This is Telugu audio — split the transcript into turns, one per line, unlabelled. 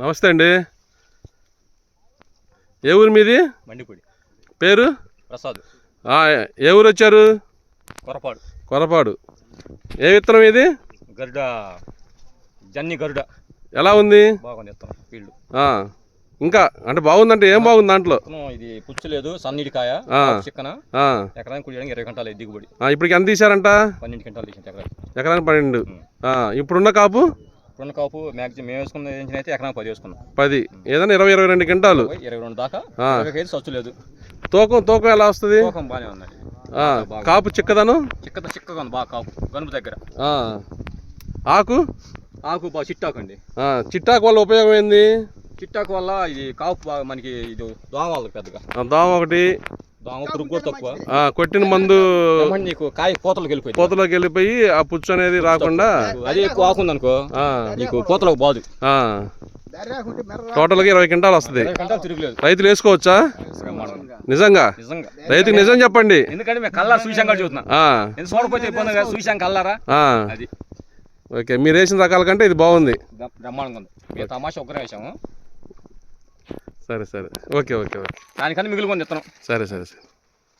నమస్తే అండి. ఏ ఊరు మీది?
మండిపూడి.
పేరు?
ప్రసాద్.
ఏ ఊరు వచ్చారు?
కొరపాడు.
కొరపాడు. ఏ విత్తనం ఇది?
గరుడ జన్ని గరుడ.
ఎలా ఉంది?
బాగుంది ఇత్తనం ఫీల్డ్.
ఇంకా అంటే బాగుందంటే ఏం బాగుంది దాంట్లో?
ఇది పుచ్చు లేదు సన్నీడికాయ. చిక్కన.
ఆ,
ఎకరానికి కుడియడానికి ఇరవై గంటలు దిగుబడి.
ఇప్పటికి ఎంత తీశారంట?
పన్నెండు గంటలు తీసింది ఎకరానికి.
ఎకరానికి పన్నెండు. ఇప్పుడున్న కాపు?
రెండు కాపు మ్యాక్సిమం మేము వేసుకున్న అయితే ఎకరానికి పది వేసుకున్నాం.
పది. ఏదైనా ఇరవై ఇరవై రెండు క్వింటాలు?
ఇరవై, రెండు దాకా. ఐదు సచ్చు లేదు.
తూకం తూకం ఎలా వస్తుంది?
తూకం బాగానే ఉందండి
ఆ, కాపు చిక్కదను?
చిక్కత చిక్కగా ఉంది బాగా కాపు. గనుపు దగ్గర.
ఆకు?
ఆకు బాగా చిట్టాకు అండి.
ఆ, చిట్టాకు వల్ల ఉపయోగం ఏంది?
చిట్టాకు వల్ల ఇది కాపు బాగా మనకి ఇది దోమ వల్ల పెద్దగా.
దోమ ఒకటి.
దోమ పురుగు కూడా తక్కువ.
ఆ, కొట్టిన మందు
నీకు కాయ పూతలకు వెళ్ళిపోయింది.
పూతలోకి వెళ్ళిపోయి ఆ పుచ్చు అనేది రాకుండా
అదే ఎక్కువ ఆకుంది అనుకో
ఆ,
నీకు పూతలకు బాదు.
ఆ, టోటల్గా ఇరవై క్వింటాలు వస్తుంది. రైతులు వేసుకోవచ్చా. నిజంగా.
నిజంగా.
రైతుకి నిజం చెప్పండి.
ఎందుకంటే మేము చూసాం చూస్తున్నా. చూడకపోతే చూసాం కల్లారా?
ఓకే మీరు వేసిన రకాల కంటే ఇది బాగుంది.
బ్ర- బ్రహ్మాండంగా ఉంది. తమాషా ఒక్కరే వేసాము.
సరే సరే. Okay okay okay.
దానికన్నా మిగిలిపోయింది ఇత్తనం
సరే సరే సరే.